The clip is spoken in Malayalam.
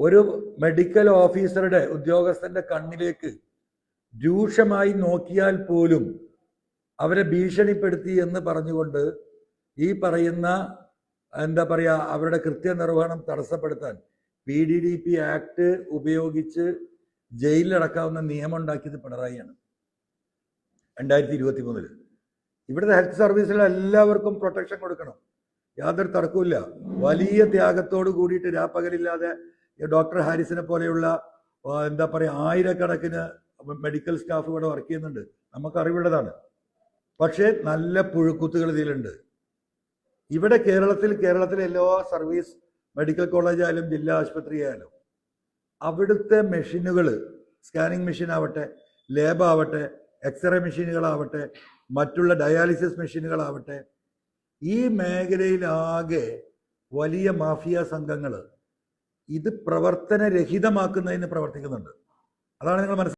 ഒരു മെഡിക്കൽ ഓഫീസറുടെ ഉദ്യോഗസ്ഥന്റെ കണ്ണിലേക്ക് രൂക്ഷമായി നോക്കിയാൽ പോലും അവരെ ഭീഷണിപ്പെടുത്തി എന്ന് പറഞ്ഞുകൊണ്ട് ഈ പറയുന്ന എന്താ പറയുക അവരുടെ കൃത്യനിർവഹണം തടസ്സപ്പെടുത്താൻ P D D P act ഉപയോഗിച്ച് ജയിലിലടക്കാവുന്ന നിയമം ഉണ്ടാക്കിയത് പിണറായിയാണ് രണ്ടായിരത്തി ഇരുപത്തി മൂന്നിൽ ഇവിടുത്തെ ഹെൽത്ത് സർവീസിലെ എല്ലാവർക്കും പ്രൊട്ടക്ഷൻ കൊടുക്കണം. യാതൊരു തർക്കവുമില്ല. വലിയ ത്യാഗത്തോട് കൂടിയിട്ട് രാപ്പകലില്ലാതെ ഡോക്ടർ ഹാരിസിനെ പോലെയുള്ള എന്താ പറയുക ആയിരക്കണക്കിന് മെഡിക്കൽ സ്റ്റാഫ് ഇവിടെ വർക്ക് ചെയ്യുന്നുണ്ട്. നമുക്ക് അറിവുള്ളതാണ്. പക്ഷേ നല്ല പുഴുക്കുത്തുകൾ ഇതിലുണ്ട്. ഇവിടെ കേരളത്തിൽ കേരളത്തിലെ എല്ലാ സർവീസ് മെഡിക്കൽ കോളേജ് ആയാലും ജില്ലാ ആശുപത്രി ആയാലും അവിടുത്തെ മെഷീനുകൾ സ്കാനിങ് മെഷീൻ ആവട്ടെ ലേബ് ആവട്ടെ എക്സ്റേ മെഷീനുകളാവട്ടെ മറ്റുള്ള ഡയാലിസിസ് മെഷീനുകളാവട്ടെ ഈ മേഖലയിലാകെ വലിയ മാഫിയ സംഘങ്ങൾ ഇത് പ്രവർത്തനരഹിതമാക്കുന്നതിന് പ്രവർത്തിക്കുന്നുണ്ട്. അതാണ് നിങ്ങൾ മനസ്സിലാക്കുന്നത്.